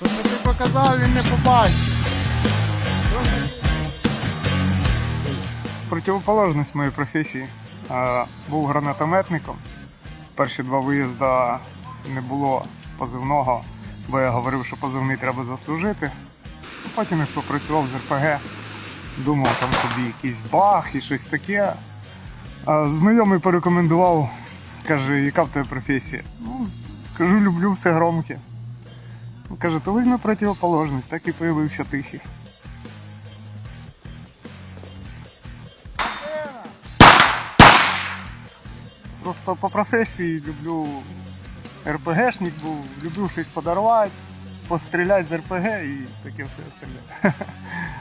То, що ти показав, він не побачив. Противоположність моєї професії. Був гранатометником. Перші два виїзди не було позивного, бо я говорив, що позивний треба заслужити. Потім я попрацював з РПГ, думав там собі якийсь баг і щось таке. Знайомий порекомендував, каже, яка в тебе професія? Ну, кажу, люблю все громке. Каже, то візьми противоположність, так і появився тихий. Просто по професії люблю РПГшник був, люблю щось подарувати, постріляти з РПГ і таке все остальне.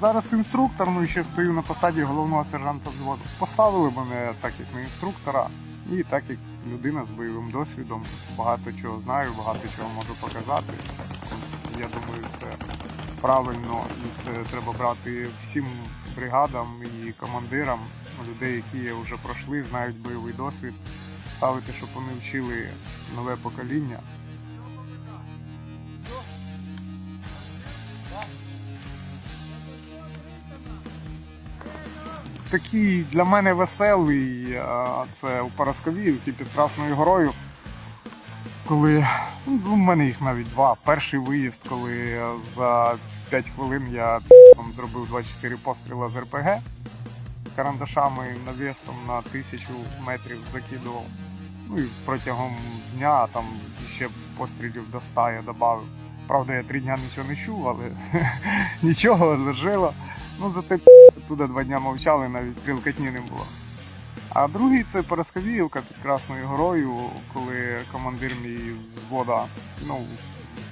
зараз інструктор, ну і ще стою на посаді головного сержанта взводу. Поставили мене так, як на інструктора, і так як людина з бойовим досвідом, багато чого знаю, багато чого можу показати. Я думаю, це правильно і це треба брати всім бригадам і командирам, людей, які вже пройшли, знають бойовий досвід, ставити, щоб вони вчили нове покоління. Такий для мене веселий, це у Парасковіївці під Красною горою. Коли ну, у мене їх навіть два. Перший виїзд, коли за 5 хвилин я там, зробив 24 постріла з РПГ карандашами навісом на тисячу метрів закидував. Ну і протягом дня там ще пострілів до 100 я додав. Правда, я три дня нічого не чув, але нічого лежило. Ну зате туди два дня мовчали, навіть стрілкатні не було. А другий це Парасковіївка під Красною горою, коли командир мій взвода, ну,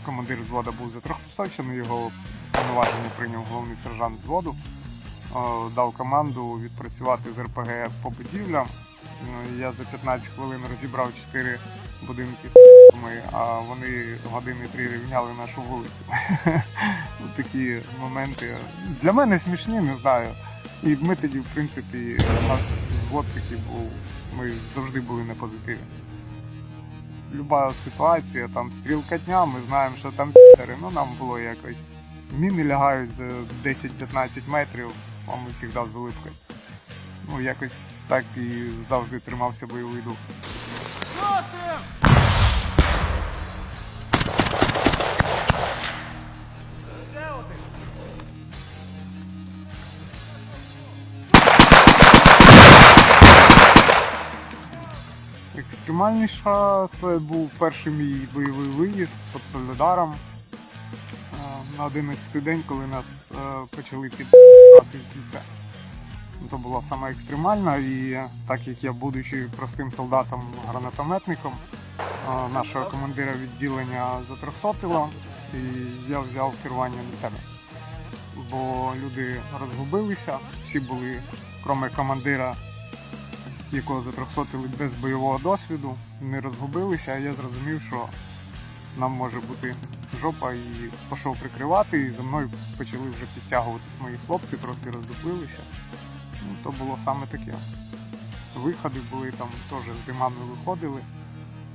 командир взвода був затрохпосточений, його повноваження прийняв головний сержант взводу, е, дав команду відпрацювати з РПГ по будівлям. Ну, Я за 15 хвилин розібрав 4 будинки, а вони години три рівняли нашу вулицю. Такі моменти для мене смішні, не знаю. І ми тоді, в принципі, у нас звод такий був, ми завжди були на позитиві. Люба ситуація, там стрілкатня, ми знаємо, що там пітери, ну нам було якось. Міни лягають за 10-15 метрів, а ми завжди з улипкою. Ну, якось так і завжди тримався бойовий дух. Екстремальніша це був перший мій бойовий виїзд під Солідаром е, на 11 день, коли нас е, почали підбирати в кільце. То була саме екстремальна, і так як я, будучи простим солдатом гранатометником, е, нашого командира відділення затрьохсотило, і я взяв керування на себе. Бо люди розгубилися, всі були, крім командира, якого затрьохсотили без бойового досвіду, не розгубилися, а я зрозумів, що нам може бути жопа і пішов прикривати, і за мною почали вже підтягувати мої хлопці, трохи роздуплилися. Ну, то було саме таке. Виходи були там теж з димами виходили.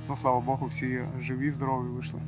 Ну, слава Богу, всі живі, здорові вийшли.